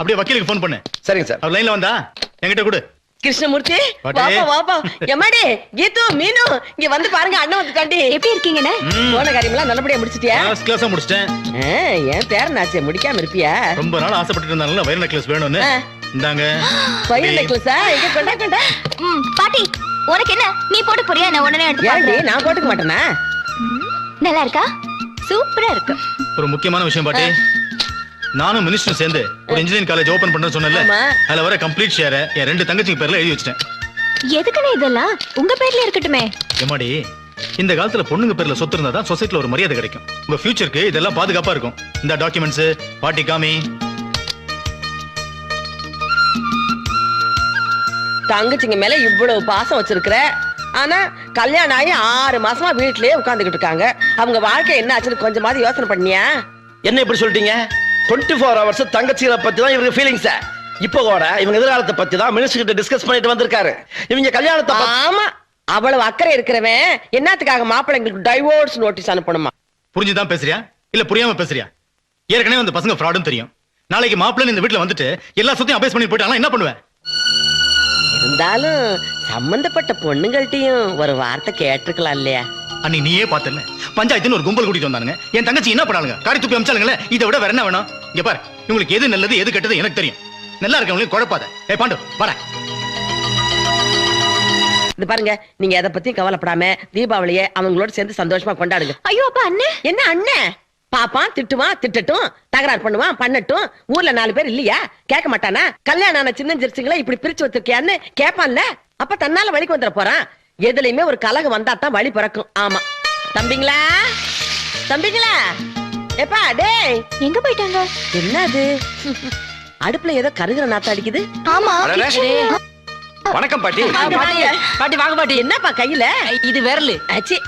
அப்படியே வக்கீலுக்கு ஃபோன் பண்ணு. சரிங்க சார். அவர் லைன்ல வந்தா? என்கிட்ட கொடு. கிருஷ்ணமூர்த்தி. வாப்பா வாப்பா எம்மாடி கீது மீனு இங்க வந்து பாருங்க அண்ணன் வந்துட்டாண்டி எப்படி இருக்கீங்கண்ணே. போன காரியமெல்லாம் நல்லபடியா முடிச்சிட்டியா? ஃபர்ஸ்ட் கிளாஸா முடிச்சிட்டேன். ஆ, என் பேரனாச்சே முடிக்காம இருப்பியா? ரொம்ப நாள் ஆசைப்பட்டு இருந்தாங்கல்ல வைர நெக்லஸ் வேணும்னு. இந்தாங்க. பயிர் நெக்லஸா எங்க கொண்டா கொண்டா? ம் பாட்டி உனக்கு என்ன? நீ போட்டு போறியா நான் உடனே எடுத்து. நான் போட்டுக்க மாட்டேனா? நல்லா இருக்கா? சூப்பரா இருக்கு. ஒரு முக்கியமான விஷயம் பாட்டி. நானும் மினிஸ்டர் சேர்ந்து ஒரு இன்ஜினியரிங் காலேஜ் ஓபன் பண்ண சொன்னேன்ல. ஆமா. அதுல வர கம்ப்ளீட் ஷேர என் ரெண்டு தங்கச்சிங்க பேர்ல எழுதி வச்சிட்டேன். எதுக்குன்னு இதெல்லாம்? உங்க பேர்ல இருக்கட்டுமே. எம்மாடி இந்த காலத்துல பொண்ணுங்க பேர்ல சொத்து இருந்தா தான் சொசைட்டில ஒரு மரியாதை கிடைக்கும். உங்க ஃபியூச்சருக்கு இதெல்லாம் பாதுகாப்பா இருக்கும். இந்த டாக்குமெண்ட்ஸ் பாட்டி காமி. தங்கச்சிங்க மேல இவ்வளவு பாசம் வச்சிருக்கிற? ஆனா கல்யாணம் ஆகி ஆறு மாசமா வீட்லயே உட்கார்ந்துகிட்டு இருக்காங்க. அவங்க வாழ்க்கை என்ன ஆச்சுன்னு கொஞ்சமாவது யோசனை பண்ணியா? என்ன இப்படி சொல்லிட்டீங்க? டுவெண்ட்டி ஃபோர் ஹவர்ஸ் தங்கச்சிகளை பத்தி தான் இவருக்கு ஃபீலிங்ஸ் இப்போ கூட இவங்க எதிர்காலத்தை பத்தி தான் மினிஸ்டர் கிட்ட டிஸ்கஸ் பண்ணிட்டு வந்திருக்காரு. இவங்க கல்யாணத்தை பத்தி- ஆமா அவ்வளவு அக்கறை இருக்கிறவன் என்னத்துக்காக மாப்பிள்ளைங்களுக்கு டைவோர்ஸ் நோட்டீஸ் அனுப்பணுமா? புரிஞ்சுதான் பேசுறியா? இல்ல புரியாம பேசுறியா? ஏற்கனவே அந்த பசங்க ஃப்ராடும் தெரியும். நாளைக்கு மாப்பிள்ளை இந்த வீட்ல வந்துட்டு எல்லா சொத்தையும் அபேஸ் பண்ணி போயிட்டாங்கன்னா என்ன பண்ணுவேன் இருந்தாலும் சம்பந்தப்பட்ட பொண்ணுங்கள்ட்டயும் ஒரு வார்த்தை கேட்டிருக்கலாம் இல்லையா? அன்னைக்கு நீயே பார்த்தல பஞ்சாயத்துன்னு ஒரு கும்பல் கூட்டிட்டு வந்தானுங்க. என் தங்கச்சி என்ன பண்ணாலுங்க காரி துப்பி அமிச்சாலுங்களே இதை விட வேற என்ன வேணும்? இங்க பாரு உங்களுக்கு எது நல்லது எது கெட்டது எனக்கு தெரியும். நல்லா இருக்கவங்களையும் குழப்பாத. ஏ பாண்டு வரேன் இது பாருங்க நீங்க எதை பத்தியும் கவலைப்படாம தீபாவளியை அவங்களோட சேர்ந்து சந்தோஷமா கொண்டாடுங்க. ஐயோ அப்பா அண்ணே. என்ன அண்ணன் பாப்பான் திட்டுவான் திட்டட்டும் தகராறு பண்ணுவான் பண்ணட்டும். ஊர்ல நாலு பேர் இல்லையா? கேட்க மாட்டானா? கல்யாணம் ஆன சின்ன ஜெர்சிங்களை இப்படி பிரிச்சு வச்சிருக்கியான்னு கேட்பான்ல. அப்ப தன்னால வழிக்கு வந்துட போறான். எதுலயுமே ஒரு கலகம் வந்தா தான் வழி பிறக்கும். ஆமா. தம்பிங்களா? தம்பிங்களா? எப்பா டேய். எங்க போயிட்டாங்க? என்னது? அடுப்புல ஏதோ கருகிற நாத்தம் அடிக்குது. ஆமா. வணக்கம் பாட்டி. பாட்டி. வாங்க. பாட்டி என்னப்பா கையில? இது விரலு. அச்சி.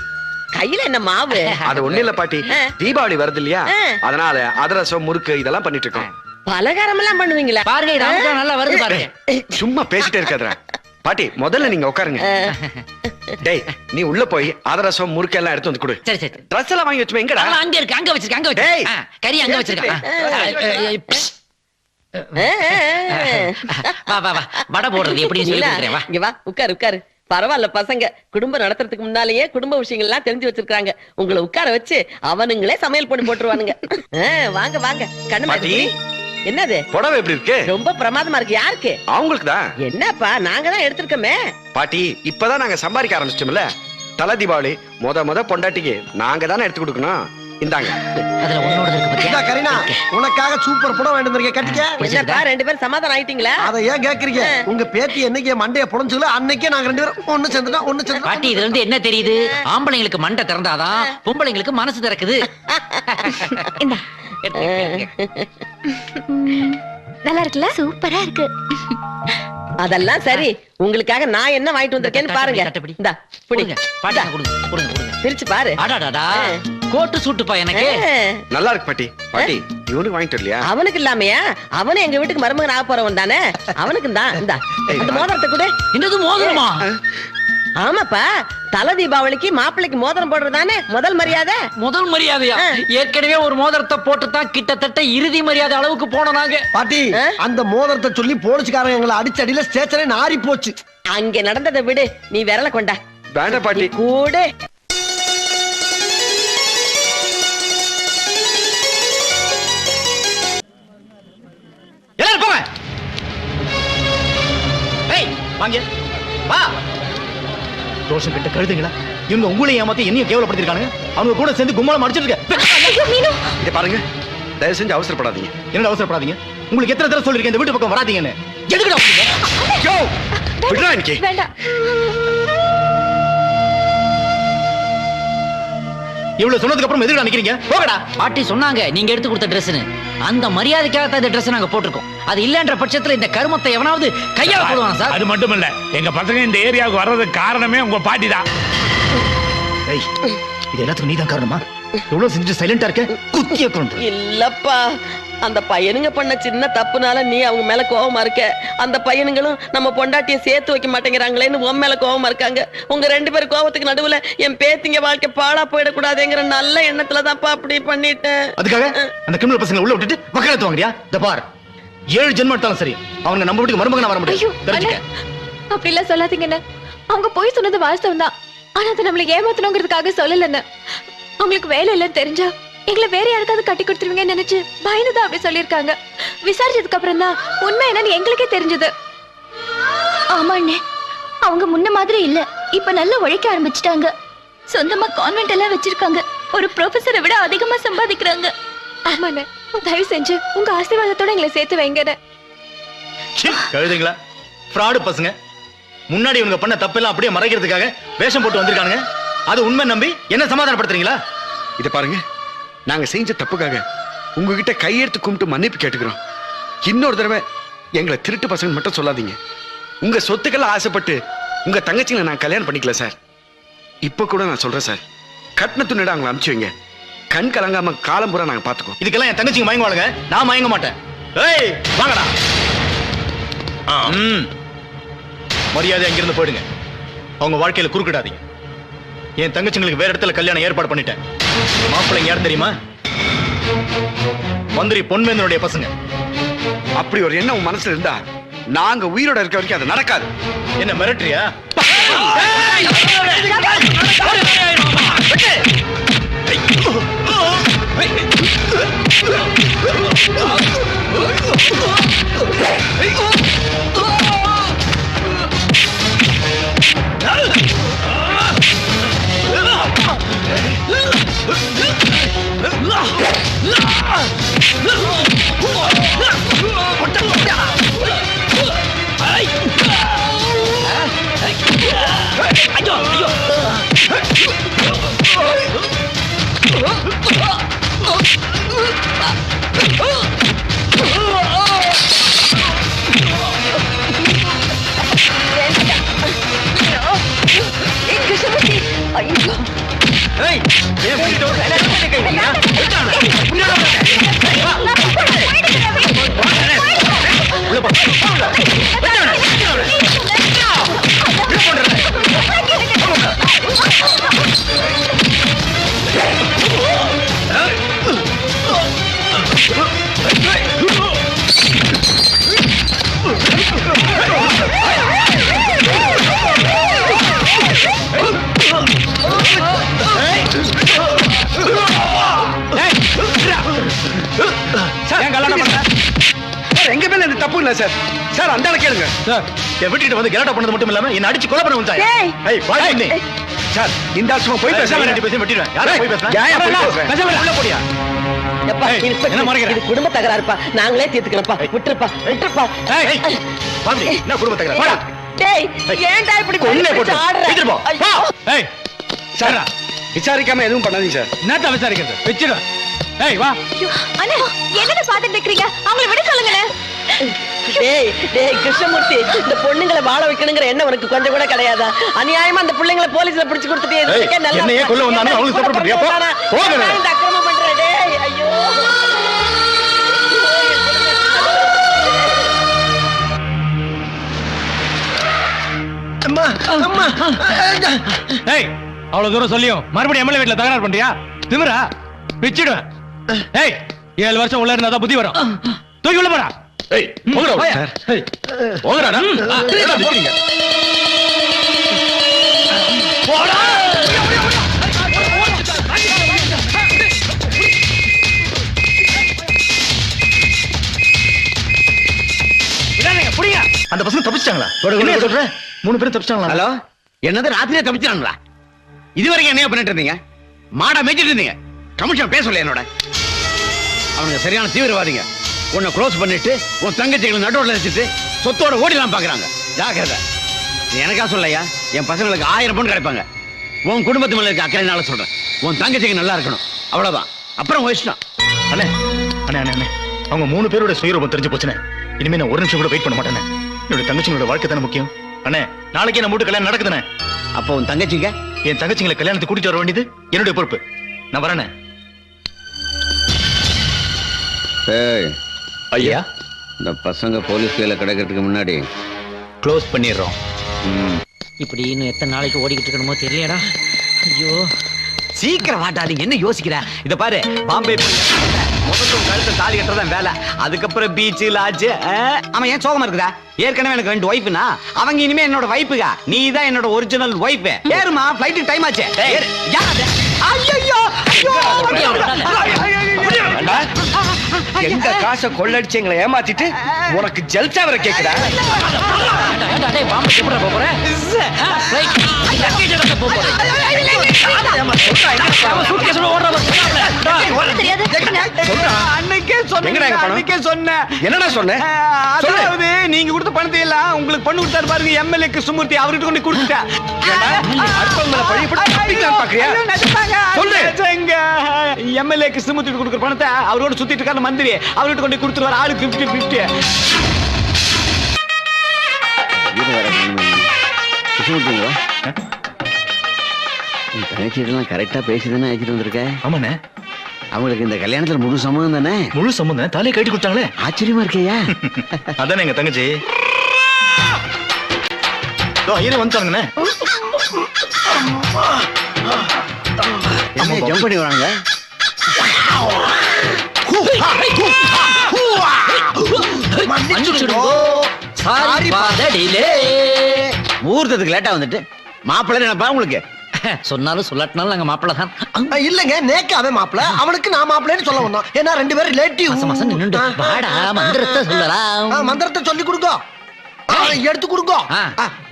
கையில என்ன மாவு? அது ஒண்ணு இல்ல பாட்டி. தீபாவளி வருது இல்லையா. அதனால அதிரசம் முறுக்கு இதெல்லாம் பண்ணிட்டு இருக்கோம். பலகாரம் எல்லாம் பண்ணுவீங்களா? பாருங்க நல்லா வருது பாருங்க. சும்மா பேசிட்டே இருக்காதடா. பாட்டி முதல்ல நீங்க உட்காருங்க. டேய் நீ உள்ள போய் அதிரசம் முறுக்கு எல்லாம் எடுத்து வந்து கொடு. சரி சரி ட்ரெஸ் எல்லாம் வாங்கி வச்சுமே எங்கடா? அங்க இருக்கு அங்க வச்சிருக்க அங்க. வச்சிருக்க. கறி அங்க வச்சிருக்க. வா வா வா. வடை போடுறது எப்படி சொல்லி வா. இங்க வா உட்காரு உட்காரு. பரவாயில்ல பசங்க. குடும்பம் நடத்துறதுக்கு முன்னாலேயே குடும்ப விஷயங்கள் எல்லாம் தெரிஞ்சு வச்சிருக்காங்க. உங்களை உட்கார வச்சு அவனுங்களே சமையல் பண்ணி போட்டுருவானுங்க. வாங்க வாங்க. கண்ணு. என்னது? புடவை எப்படி இருக்கு? ரொம்ப பிரமாதமா இருக்கு. யாருக்கு? அவங்களுக்கு தான் என்னப்பா நாங்க தான் எடுத்திருக்கோமே. பாட்டி இப்பதான் நாங்க சம்பாதிக்க ஆரம்பிச்சிட்டோம்ல. தலை தீபாவளி முத முத பொண்டாட்டிக்கு நாங்க தானே எடுத்து கொடுக்கணும். இந்தாங்க. அதுல உன்னோட இருக்கு கரீனா உனக்காக சூப்பர் படம் வேண்டு வந்திருக்கேன். கட்டிக்க. என்னப்பா ரெண்டு பேரும் சமாதானம் ஆயிட்டீங்களா? அதை ஏன் கேக்குறீங்க? உங்க பேத்தி என்னைக்கு என் மண்டைய புடஞ்சுல அன்னைக்கே நாங்க ரெண்டு பேரும் ஒண்ணு சேர்ந்துட்டோம் ஒண்ணு பாட்டி சேர்ந்து இதுல இருந்து என்ன தெரியுது? ஆம்பளைங்களுக்கு மண்டை திறந்தாதான் பொம்பளைங்களுக்கு மனசு திறக்குது. நல்லா இருக்குல்ல? சூப்பரா இருக்கு. அதெல்லாம் சரி. உங்களுக்காக நான் என்ன வாங்கிட்டு வந்திருக்கேன்னு பாருங்க. இந்தா புடி. கொடுங்க. பாட்டி கொடுங்க? கொடுங்க கொடுங்க. பிரிச்சு பாரு. அடாடாடா. கோட்டு சூட்டுப்பா எனக்கு. நல்லா இருக்கு பாட்டி. பாட்டி இவனுக்கு வாங்கிட்டு இல்லையா அவனுக்கு இல்லாமையா? அவனும் எங்க வீட்டுக்கு மருமகன் ஆக போறவன் தானே? அவனுக்கு தான் இந்தா மோதிரத்தை கூட. என்னது மோதிரமா? ஆமாப்பா தல தீபாவளிக்கு மாப்பிள்ளைக்கு மோதிரம் போடுறதானே முதல் மரியாதை? முதல் மரியாதையா? ஏற்கனவே ஒரு மோதிரத்தை போட்டு தான் கிட்டத்தட்ட இறுதி மரியாதை அளவுக்கு போனோம் நாங்க. பாட்டி அந்த மோதிரத்தை சொல்லி போலீஸ்காரங்க எங்களை அடிச்ச அடியில ஸ்டேஷனே நாரி போச்சு. அங்க நடந்ததை விடு நீ விரல கொண்டா. வேண்டாம் பாட்டி. கூட. எல்லாரும் போங்க. ஏய் வாங்க. வா. ரோஷன் கிட்ட கழுதுங்களா இவங்க உங்களையும் ஏமாத்தி என்னையும் கேவலப்படுத்திருக்கானுங்க. அவங்க கூட சேர்ந்து கும்மாளம் அடிச்சிட்டு இருக்க இத பாருங்க. தயவு செஞ்சு அவசரப்படாதீங்க. என்னடா அவசரப்படாதீங்க? உங்களுக்கு எத்தனை தடவை சொல்லிருக்கேன் இந்த வீட்டு பக்கம் வராதீங்கன்னு. எதுக்குடா விடுறா இன்னைக்கு. வேண்டாம். இவ்வளவு சொன்னதுக்கு அப்புறம் எதுக்குடா நிக்கிறீங்க? போகடா பாட்டி சொன்னாங்க நீங்க எடுத்து கொடுத்த ட்ரெஸ்னு அந்த மரியாதைக்காக தான் இந்த ட்ரெஸ் நாங்க போட்டிருக்கோம். அது இல்லன்ற பட்சத்துல இந்த கருமத்தை எவனாவது கையால போடுவான் சார்? அது மட்டும் இல்ல எங்க பசங்க இந்த ஏரியாவுக்கு வர்றதுக்கு காரணமே உங்க பாட்டி தான். ஏய் இது எல்லாத்துக்கும் நீதான் காரணமா? எவ்வளவு செஞ்சு சைலண்டா இருக்க? குத்திய கொண்டு இல்லப்பா அந்த பையனுங்க பண்ண சின்ன தப்புனால நீ அவங்க மேல கோவமா இருக்க. அந்த பையனுங்களும் நம்ம பொண்டாட்டிய சேர்த்து வைக்க மாட்டேங்கிறாங்களேன்னு உன் மேல கோவமா இருக்காங்க. உங்க ரெண்டு பேர் கோவத்துக்கு நடுவுல என் பேத்திங்க வாழ்க்கை பாழா போயிடக்கூடாதுங்கிற நல்ல எண்ணத்துல தான்ப்பா அப்படி பண்ணிட்டேன். அதுக்காக அந்த கிரிமினல் பசங்களை உள்ள விட்டுட்டு வக்காலத்து வாங்குறியா? இந்த பார். ஏழு ஜென்மம் எடுத்தாலும் சரி அவங்க நம்ம வீட்டுக்கு மருமகனா வர முடியும் அப்படி எல்லாம் சொல்லாதீங்கண்ணே அவங்க போய் சொன்னது வாஸ்தவம் தான் ஆனா அதை நம்மள ஏமாத்தணுங்கிறதுக்காக சொல்லலன்னு அவங்களுக்கு வேலை இல்லைன்னு தெரிஞ்சா எங்களை வேற யாருக்காவது கட்டி கொடுத்துருவீங்கன்னு நினைச்சு பயந்துதான் அப்படி சொல்லியிருக்காங்க. விசாரிச்சதுக்கு அப்புறம் தான் உண்மை என்னன்னு எங்களுக்கே தெரிஞ்சது. ஆமா அண்ணே. அவங்க முன்ன மாதிரி இல்ல. இப்ப நல்லா உழைக்க ஆரம்பிச்சிட்டாங்க. சொந்தமா கான்வென்ட் எல்லாம் வச்சிருக்காங்க. ஒரு ப்ரொஃபஸரை விட அதிகமா சம்பாதிக்கிறாங்க. ஆமாண்ணே தயவு செஞ்சு உங்க ஆசீர்வாதத்தோட எங்களை சேர்த்து வைங்கண்ணே. சீ, கழுதைங்களா. ஃப்ராடு பசங்க. முன்னாடி இவங்க பண்ண தப்பெல்லாம் அப்படியே மறைக்கிறதுக்காக வேஷம் போட்டு வந்திருக்கானுங்க. அது உண்மை நம்பி என்ன சமாதானப்படுத்துறீங்களா? இத பாருங்க. நாங்க செஞ்ச தப்புக்காக உங்ககிட்ட கையெடுத்து கும்பிட்டு மன்னிப்பு கேட்டுக்கிறோம். இன்னொரு தடவை எங்களை திருட்டு பசங்க மட்டும் சொல்லாதீங்க. உங்க சொத்துக்கெல்லாம் ஆசைப்பட்டு உங்க தங்கச்சிங்களை நான் கல்யாணம் பண்ணிக்கல சார். இப்ப கூட நான் சொல்றேன் சார். கட்டின துணிட அவங்களை அனுப்பிச்சு வைங்க. கண் கலங்காம காலம் பூரா நாங்க பாத்துக்கோம் இதுக்கெல்லாம் என் தங்கச்சிங்க மயங்குவாளுங்க. நான் மயங்க மாட்டேன். ஏய் வாங்கடா. ம். மரியாதை அங்கிருந்து போயிடுங்க. அவங்க வாழ்க்கையில குறுக்கிடாதீங்க. என் தங்கச்சிங்களுக்கு வேற இடத்துல கல்யாணம் ஏற்பாடு பண்ணிட்டேன் மாப்பிள்ளைங்க யார் தெரியுமா மந்திரி பொன்வேந்தனுடைய பசங்க அப்படி ஒரு எண்ணம் உன் மனசுல இருந்தா நாங்க உயிரோட இருக்க வரைக்கும் அது நடக்காது என்ன மிரட்டுறியா ஏய், சார் சார். அந்த ஆளை கேளுங்க. சார், என் வீட்டுக்கிட்ட வந்து கலாட்டா பண்ணது மட்டும் இல்லாம என்ன அடிச்சு கொலை பண்ண ஏய். சார் இந்த ஆள் சும்மா போய் பேசாம ரெண்டு பேசையும் வெட்டிடுவேன். யாரா போய் பேசுறேன் ஏன் போய் பேசுறேன்? பேசாம உள்ள போடியா? எப்பா, ஏய், இன்ஸ்பெக்டர், என்ன மறைக்கிற? இது குடும்ப தகராறுப்பா. நாங்களே தீர்த்துக்கிறோம்ப்பா. விட்டுருப்பா. விட்டுருப்பா. ஏய். டேய் ஏன்டா இப்படி கொல்லே போட்டு. ஆடுற? போ. ஏய். சார் விசாரிக்காம எதுவும் பண்ணாதீங்க சார். என்னத்த விசாரிக்கிறது? வச்சிடும் ஏய் வா. அண்ணா என்னன்னு பாத்துட்டு இருக்கீங்க அவங்கள விட சொல்லுங்களேன். டேய் டேய் கிருஷ்ணமூர்த்தி இந்த பொண்ணுங்களை வாழ வைக்கணுங்கிற எண்ணம் உனக்கு கொஞ்சம் கூட கிடையாதா? அநியாயமா அந்த பிள்ளைங்களை போலீஸ்ல பிடிச்சு கொடுத்துட்டு நல்லா என்னையே கொல்ல வந்தானு அவளுக்கு support பண்றியா? போ. போங்க. ஏன்டா இந்த அக்கிரமம் பண்ற டேய் ஐயோ. அம்மா அம்மா. ஏய் அவ்வளவு தூரம் சொல்லியும் மறுபடியும் எம்எல்ஏ வீட்டுல தகராறு பண்றியா? திமிரா? பிச்சிடுவேன். ஏய் ஏழு வருஷம் உள்ள இருந்தா புத்தி வரும். தூக்கி உள்ள போடா. ஏய் போங்கடா. என்னடா நிக்கிறீங்க? அந்த பசங்க தப்பிச்சிட்டாங்களா? என்ன சொல்ற? மூணு பேரும் தப்பிச்சிட்டாங்களா? ஹலோ? என்னது ராத்திரியே தப்பிச்சிட்டாங்களா? இது வரைக்கும் என்ன பண்ணிட்டு இருந்தீங்க? மாடா மேய்ச்சிட்டு இருந்தீங்க? கமிஷன் பேசல என்னோட. அவனுங்க சரியான தீவிரவாதிங்க. உன்னை க்ளோஸ் பண்ணிட்டு உன் தங்கச்சிகளை நடுவில் வச்சுட்டு சொத்தோட ஓடிலாம் பாக்குறாங்க ஜாக்கிரதை. நீ எனக்கா சொல்லையா என் பசங்களுக்கு ஆயிரம் பொண்ணு கிடைப்பாங்க. உன் குடும்பத்து மேல இருக்க அக்கறையினால சொல்றேன். உன் தங்கச்சிக்கு நல்லா இருக்கணும். அவ்வளவுதான். அப்புறம் இஷ்டம் அண்ணே அண்ணே அண்ணே அவங்க மூணு பேரோட சுயரூபம் தெரிஞ்சு போச்சுனே இனிமே நான் ஒரு நிமிஷம் கூட வெயிட் பண்ண மாட்டேனே என்னோட தங்கச்சிங்களோட வாழ்க்கை தானே முக்கியம்? அண்ணே நாளைக்கே நம்ம வீட்டு கல்யாணம் நடக்குதுண்ணே. அப்போ உன் தங்கச்சிங்க? என் தங்கச்சிங்களை கல்யாணத்துக்கு கூட்டிட்டு வர வேண்டியது என்னுடைய பொறுப்பு. நான் வரேனே ஐயா? இந்த பசங்க போலீஸ் கையில கிடைக்கிறதுக்கு முன்னாடி. க்ளோஸ் பண்ணிடுறோம். ம், இப்படி இன்னும் எத்தனை நாளைக்கு ஓடிக்கிட்டு இருக்கணுமோ தெரியலையடா ஐயோ. சீக்கிரம் வாட்டாதீங்க என்ன யோசிக்கிற? இத பாரு பாம்பே முதல்ல கழுத்தை தாலி கட்டுறதான் வேலை. அதுக்கப்புறம் பீச் லாட்ஜ் அவன் ஏன் சோகமா இருக்குதா? ஏற்கனவே எனக்கு ரெண்டு ஒய்ஃபுனா அவங்க இனிமே என்னோட வைஃபுகா நீ தான் என்னோட ஒரிஜினல் ஒய்ஃப் ஏறுமா ஃபிளைட் டைம் ஆச்சு! ஐயோ! எங்க காசை கொள்ளடிச்சு எங்களை ஏமாத்திட்டு உனக்கு ஜல்சா வர கேக்குதா? என்னடா சொன்ன? சொல்லு. அதாவது நீங்க கொடுத்த பணத்தை எல்லாம் உங்களுக்கு பண்ணு கொடுத்தாரு பாருங்க எம்எல்ஏ கிருஷ்ணமூர்த்தி அவர்கிட்ட கொண்டு கொடுத்துட்டேன். அடுத்தவங்க மேல பழி போட்டு தப்பிக்கலாம்னு பாக்குறியா? சொல்லு. எம்எல்ஏ கிருஷ்ணமூர்த்தி கொடுக்குற பணத்தை அவரோட சுத்திட்டு இருக்காரு மந்திரி அவர்கிட்ட கொண்டு கொடுத்துருவாரு. ஆளு பிப்டி பிப்டி கிருஷ்ணமூர்த்திங்களா உன் தங்கச்சிட்டெல்லாம் கரெக்டா பேசிதானே அழைச்சிட்டு வந்திருக்க? ஆமாண்ணே. அவங்களுக்கு இந்த கல்யாணத்துல முழு சம்மதம் தானே? முழு சம்பந்தம் தாலியை கட்டி கொடுத்தாங்களே. ஆச்சரியமா இருக்கையா? அதானே எங்க தங்கச்சி. ஐயரே வந்துட்டாங்கண்ணே. என்ன ஜம்ப் பண்ணி வராங்க. delay. முகூர்த்தத்துக்கு லேட்டா வந்துட்டு. மாப்பிள்ளை நினைப்பா உங்களுக்கு? சொன்னாலும் சொல்லாட்டினாலும் நாங்க மாப்பிள்ள தான். இல்லங்க நேக்கு அவன் மாப்பிள அவனுக்கு நான் மாப்பிள்ளைன்னு சொல்ல வந்தோம். ஏன்னா ரெண்டு பேரும் ரிலேட்டிவ் மாசம் நின்னுண்டு வாடா மந்திரத்தை சொல்லலாம். மந்திரத்தை சொல்லி கொடுங்க எடுத்து கொடுங்க.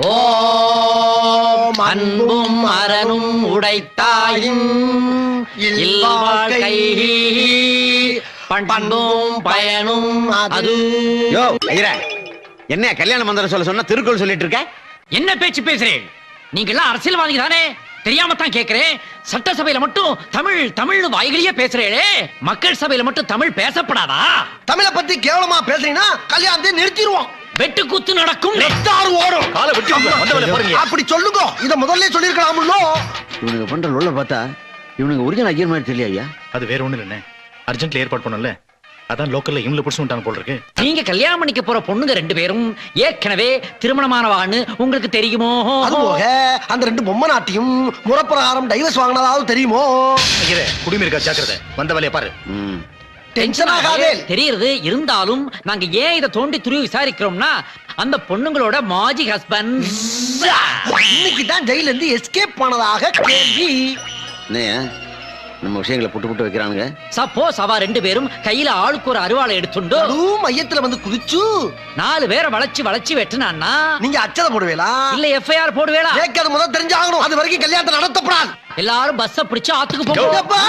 ஓம் அன்பும் அறனும் உடைத்தாயும் இல்வாழ்க்கை பண்பும் பயனும் அது. யோ ஐயரே என்ன கல்யாண மந்திரம் சொல்ல சொன்னா திருக்குறள் சொல்லிட்டு இருக்க? என்ன பேச்சு பேசுறேன் நீங்க எல்லாம் அரசியல்வாதிங்க தானே? தெரியாம தான் கேக்குறேன் சட்டசபையில மட்டும் தமிழ் தமிழ்னு வாய்களையே பேசுறேளே மக்கள் சபையில மட்டும் தமிழ் பேசப்படாதா? தமிழை பத்தி கேவலமா பேசுறீங்கன்னா கல்யாணத்தை நிறுத்திடுவோம். வெட்டு குத்து நடக்கும். ரத்தாறு ஓடும். காலை வெட்டி அப்படி சொல்லுங்க. இத முதல்ல சொல்லிருக்கலாம்ல இவனுக்கு பண்ற லொல்ல பார்த்தா இவனுக்கு ஒரிஜினல் ஐயர் மாதிரி தெரியல ஐயா அது வேற ஒண்ணு இல்லைண்ணே. அர்ஜென்ட்ல ஏற்பாடு பண்ணல அதான் லோக்கல்ல இவங்களை பிடிச்சு விட்டாங்க போல இருக்கு நீங்க கல்யாணம் பண்ணிக்க போற பொண்ணுங்க ரெண்டு பேரும் ஏற்கனவே திருமணமானவான்னு உங்களுக்கு தெரியுமோ? அது போக அந்த ரெண்டு பொம்மை நாட்டியும் முறப்பிரகாரம் டைவர்ஸ் வாங்கினதாவது தெரியுமோ? குடிமை இருக்கா ஜாக்கிரதை. வந்த வேலையை பாரு. டென்ஷன் ஆகாதே. தெரியுது இருந்தாலும் நாங்க ஏன் இதை தோண்டி துருவி விசாரிக்கிறோம்னா அந்த பொண்ணுங்களோட மாஜி ஹஸ்பண்ட் இன்னைக்கு தான் ஜெயில இருந்து எஸ்கேப் பண்ணதாக கேள்வி. நம்ம விஷயங்களை புட்டு புட்டு வைக்கிறானுங்க. சப்போஸ் அவ ரெண்டு பேரும் கையில ஆளுக்கு ஒரு அருவாளை எடுத்துண்டு அதுவும் மையத்துல வந்து குதிச்சு. நாலு பேரை வளைச்சு வளைச்சு வெட்டினான்னா நீங்க அச்சத போடுவேலா இல்ல எஃப்ஐஆர் போடுவேளா? எனக்கு அது முதல் தெரிஞ்சாகணும். அது வரைக்கும் கல்யாணத்தை நடத்தப்படாது. எல்லாரும் பஸ்ஸ பிடிச்சு ஆத்துக்கு எப்பா?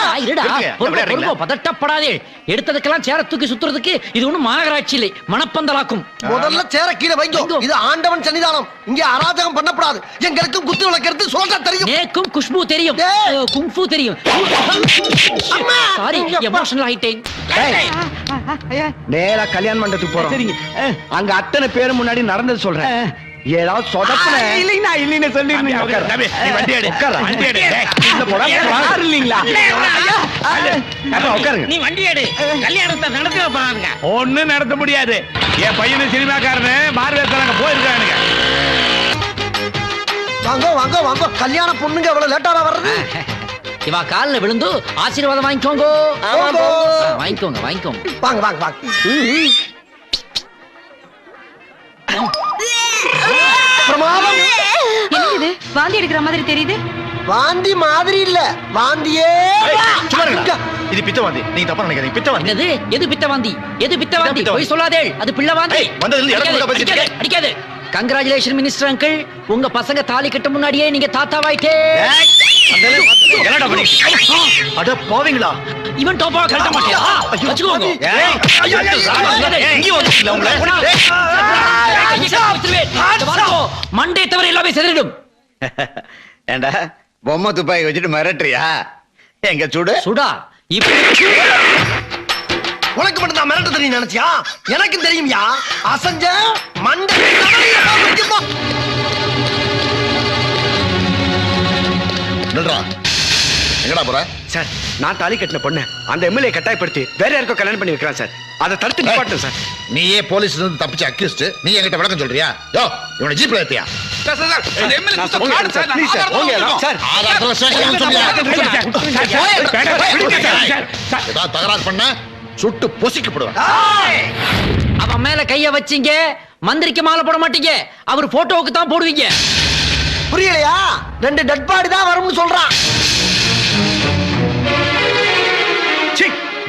போங்க இருடா. பதட்டப்படாதே. எடுத்ததுக்கெல்லாம் சேர தூக்கி சுத்துறதுக்கு இது ஒண்ணும் மாநகராட்சி இல்லை. மணப்பந்தலாக்கும் முதல்ல சேர கீழே வைங்க. இது ஆண்டவன் சன்னிதானம். இங்க அராஜகம் பண்ணப்படாது. எங்களுக்கும் குத்து விளக்கிறது சொல்ல தெரியும். நேக்கும் குஷ்பு தெரியும். குங்ஃபு தெரியும். சாரி. எமோஷனல் ஆயிட்டேன். நேரா கல்யாண மண்டபத்துக்கு போறோம். சரிங்க. அங்க அத்தனை பேரு முன்னாடி நடந்தது சொல்றேன். ஏதாவது சொதப்புன. இல்லைங்கண்ணா இல்லைன்னு சொல்லிருந்தீங்க. உட்காரு. தம்பி, நீ வண்டி எடு. உட்காரு. வண்டி எடு. டேய், உள்ள போடா. யாரும் இல்லைங்களா? அப்பா, உட்காருங்க. நீ வண்டி எடு. கல்யாணத்தை நடத்தி வைப்பாங்க ஒண்ணும் நடத்த முடியாது. என் பையனு சினிமாக்காரனு மார்வேத்தனாங்க போயிருக்கானுங்க. வாங்க வாங்க வாங்க. கல்யாண பொண்ணுங்க எவ்வளவு லேட்டாரா வர்றது? இவா கால்ல விழுந்து ஆசீர்வாதம் வாங்கிக்கோங்க. வாங்கிக்கோங்க வாங்கிக்கோங்க. வாங்க வாங்க வாங்க. பிரமாதம் என்னது வாந்தி எடுக்கிற மாதிரி தெரியுது? வாந்தி மாதிரி இல்ல. வாந்தியே. இது பித்தவாந்தி நீங்க தப்பா நினைக்காதீங்க. பித்தவாந்தி என்னது? எது பித்தவாந்தி எது பித்தவாந்தி பித்தவாந்தி. போய் சொல்லாதே. அது பிள்ளவாந்தி வந்ததுல இருந்து அடிக்காது கங்கராச்சுலேஷன் மினிஸ்டர் அங்கிள் உங்க பசங்க தாலி கட்ட முன்னாடியே நீங்க தாத்தாவாயிட்டே என்னடா பண்ணி அட பாவீங்களா இவன் டோப்பா கட்ட மாட்டியா வச்சுக்கோங்க ஏய், ஐயோ, வந்துட்டீங்களா உங்களை? மண்டே தவிர எல்லாமே செதறிடும் ஏண்டா பொம்மை துப்பாக்கி வச்சுட்டு மிரட்டுறியா எங்க சுடு சுடா இப்ப உனக்கு மட்டும் தான் மிரட்ட தெரியும் நினைச்சியா எனக்கும் தெரியும்யா அசஞ்ச மண்டை நில்றா. எங்கடா போற? சார் நான் தாலி கட்டின பொண்ணு அந்த எம்எல்ஏ கட்டாயப்படுத்தி வேற யாருக்கோ கல்யாணம் பண்ணி வைக்கிறான் சார். அதை தடுத்து நிப்பாட்டும் சார். நீயே போலீஸ்ல இருந்து தப்பிச்சு அக்யூஸ்ட் நீ என்கிட்ட விளக்கம் சொல்றியா? யோ இவனை ஜீப்ல ஏத்தியா? தகராறு பண்ண சுட்டு பொசிக்கப்படுவேன் அவன் மேல கைய வச்சீங்க மந்திரிக்கு மாலை போட மாட்டீங்க அவர் போட்டோவுக்கு தான் போடுவீங்க. புரியலையா? ரெண்டு டெட் பாடி தான் வரும்னு சொல்றான்.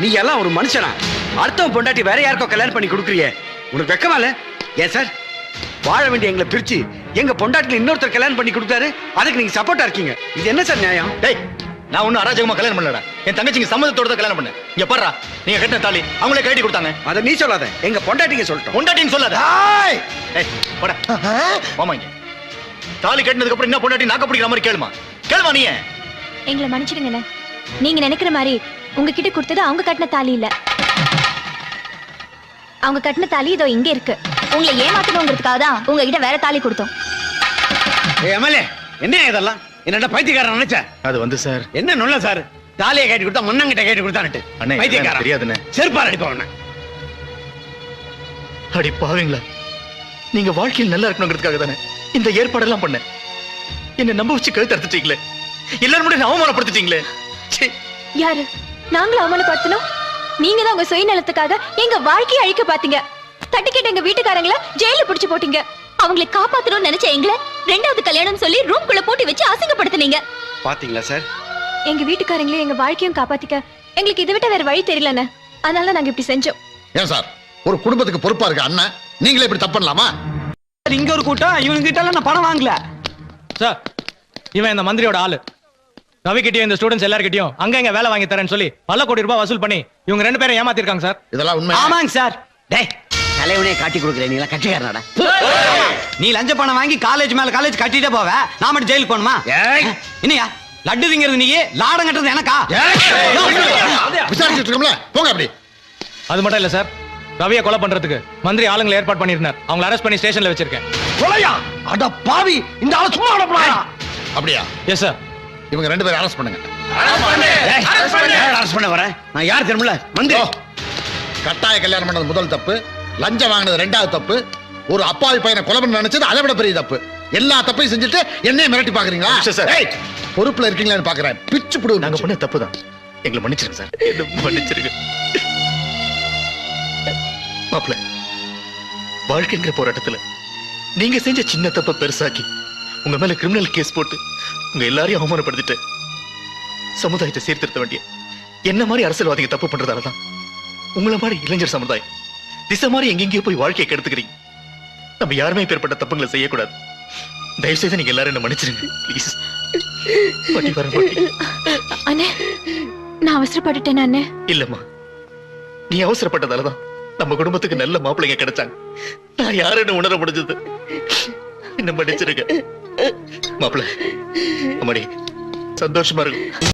நீ எல்லாம் ஒரு மனுஷனா? அடுத்தவன் பொண்டாட்டி வேற யாருக்கோ கல்யாணம் பண்ணி கொடுக்குறியே? உனக்கு வெக்கமா இல்ல? ஏன் சார்? வாழ வேண்டிய எங்களை பிரிச்சு எங்க பொண்டாட்டில இன்னொருத்தர் கல்யாணம் பண்ணி கொடுத்தாரு அதுக்கு நீங்க சப்போர்ட்டா இருக்கீங்க. இது என்ன சார் நியாயம்? டேய் நான் ஒன்னும் அராஜகமா கல்யாணம் பண்ணலடா. என் தங்கச்சிங்க சம்மதத்தோட தான் கல்யாணம் பண்ணேன். இங்க பாருடா நீங்க கட்டின தாலி அவங்களே கட்டி கொடுத்தாங்க. அதை நீ சொல்லாத. எங்க பொண்டாட்டிங்க சொல்லிட்டோம். பொண்டாட்டின்னு சொல்லாத. ஏய்! போடா. மாமா இங்க. தாலி கட்டினதுக்கு அப்புறம் என்ன பொண்டாட்டி நாக்க பிடிக்கிற மாதிரி கேளுமா? கேளுமா நீ எங்களை மன்னிச்சிடுங்கண்ணே. நீங்க நினைக்கிற மாதிரி உங்ககிட்ட கொடுத்தது அவங்க கட்டின தாலி இல்ல. அவங்க கட்டின தாலி இதோ இங்க இருக்கு. உங்களை ஏமாத்தணுங்கிறதுக்காக தான் உங்ககிட்ட வேற தாலி கொடுத்தோம். எம்எல்ஏ என்ன இதெல்லாம்? என்னடா பைத்தியக்காரன் நினைச்ச? அது வந்து சார். என்ன நொல்ல சார்? தாலியை கட்டி கொடுத்தா மண்ணங்கிட்ட கட்டி கொடுத்தான்ட்டு அண்ணே, பைத்தியக்காரன். தெரியாதுண்ணே. செருப்பால் அடிப்பவன அடி பாவீங்களா. நீங்க வாழ்க்கையில் நல்லா இருக்கணுங்கிறதுக்காக தானே. இந்த ஏற்பாடெல்லாம் பண்ணேன் என்ன நம்ப வச்சு கழுத்து அறுத்துட்டீங்களே. எல்லாரும் முன்னாடி அவமானப்படுத்திட்டீங்களே. யாரு? நாங்களும் அவமானப்படுத்தணும்? நீங்க தான் உங்க சுயநலத்துக்காக எங்க வாழ்க்கையை அழிக்க பாத்தீங்க தட்டி கேட்ட எங்க வீட்டுக்காரங்கள ஜெயில புடிச்சு போட்டீங்க. அவங்களை காப்பாத்தணும்னு நினைச்ச எங்களை ரெண்டாவது கல்யாணம் சொல்லி ரூம்குள்ள போட்டு வச்சு அசிங்கப்படுத்துனீங்க. பாத்தீங்களா சார் எங்க வீட்டுக்காரங்களையும் எங்க வாழ்க்கையும் காப்பாத்திக்க எங்களுக்கு இதை விட்ட வேற வழி தெரியலண்ணே. அதனால தான் நாங்க இப்படி செஞ்சோம். ஏன் சார்? ஒரு குடும்பத்துக்கு பொறுப்பா இருக்க அண்ணன் நீங்களே இப்படி தப்பு பண்ணலாமா? இங்க ஒரு கூட்டம். இவங்க கிட்ட எல்லாம் நான் பணம் வாங்கல. சார் இவன் இந்த மந்திரியோட ஆளு. ரவி கிட்டயும் இந்த ஸ்டூடெண்ட்ஸ் எல்லார்கிட்டயும் அங்க இங்க வேலை வாங்கி தரேன்னு சொல்லி பல கோடி ரூபாய் வசூல் பண்ணி இவங்க ரெண்டு பேரும் ஏமாத்திருக்காங்க சார். இதெல்லாம் உண்மை. ஆமாங்க சார். டேய் தலைவனே காட்டி கொடுக்குறேன். நீங்களா கட்சிக்காரனாடா. நீ லஞ்ச பணம் வாங்கி காலேஜ் மேல காலேஜ் கட்டிட்டே போவ. நான் மட்டும் ஜெயிலுக்கு போகணுமா? ஏய். என்னையா? லட்டு திங்கிறது நீ லாடம் கட்டுறது எனக்கா? விசாரிச்சுட்டு இருக்கோம்ல. போங்க அப்படி. அது மட்டும் இல்ல சார். ரவியை கொலை பண்றதுக்கு மந்திரி ஆளுங்களை ஏற்பாடு பண்ணியிருந்தார். அவங்களை அரெஸ்ட் பண்ணி ஸ்டேஷன்ல வச்சிருக்கேன். கொலையா? அட பாவி இந்த ஆள சும்மா விடப்படாதா அப்படியா? எஸ் சார் இவங்க ரெண்டு பேரும் அரெஸ்ட் பண்ணுங்க. அரசு பண்ண வரேன் நான் யார் தெரியுமில்ல? மந்திரி. கட்டாய கல்யாணம் பண்ணது முதல் தப்பு லஞ்சம் வாங்கினது ரெண்டாவது தப்பு ஒரு அப்பாவி பையனை கொலை பண்ண நினைச்சது அதை விட பெரிய தப்பு. எல்லா தப்பையும் செஞ்சுட்டு என்னைய மிரட்டி பாக்குறீங்களா மிஸ்டர் சார். ஏய், பொறுப்புல இருக்கீங்களான்னு பாக்குறேன். பிச்சு புடு நாங்க பண்ண தப்பு தான் எங்களை மன்னிச்சிருங்க சார் என்ன மன்னிச்சிருங்க. மாப்பிள வாழ்க்கைங்கிற போராட்டத்துல நீங்க செஞ்ச சின்ன தப்ப பெருசாக்கி உங்க மேல கிரிமினல் கேஸ் போட்டு உங்க எல்லாரையும் அவமானப்படுத்திட்டு சமுதாயத்தை சீர்திருத்த வேண்டிய என்ன மாதிரி அரசியல்வாதிங்க தப்பு பண்றதால தான் உங்களை மாதிரி இளைஞர் சமுதாயம் திசை மாதிரி எங்கெங்கேயோ போய் வாழ்க்கையை கெடுத்துக்கிறீங்க. நம்ம யாருமே பேர்பட்ட தப்புங்களை செய்யக்கூடாது. தயவு செய்து நீங்க எல்லாரும் என்ன மன்னிச்சிருங்க ப்ளீஸ் பட்டி. அண்ணே நான் அவசரப்பட்டுட்டேன் அண்ணே. இல்லம்மா நீ அவசரப்பட்டதாலதான். நம்ம குடும்பத்துக்கு நல்ல மாப்பிள்ளைங்க கிடைச்சாங்க. நான் யாருன்னு உணர முடிஞ்சது? என்ன படிச்சிருக்க மாப்பிள்ள அம்மாடி சந்தோஷமா இருக்கும்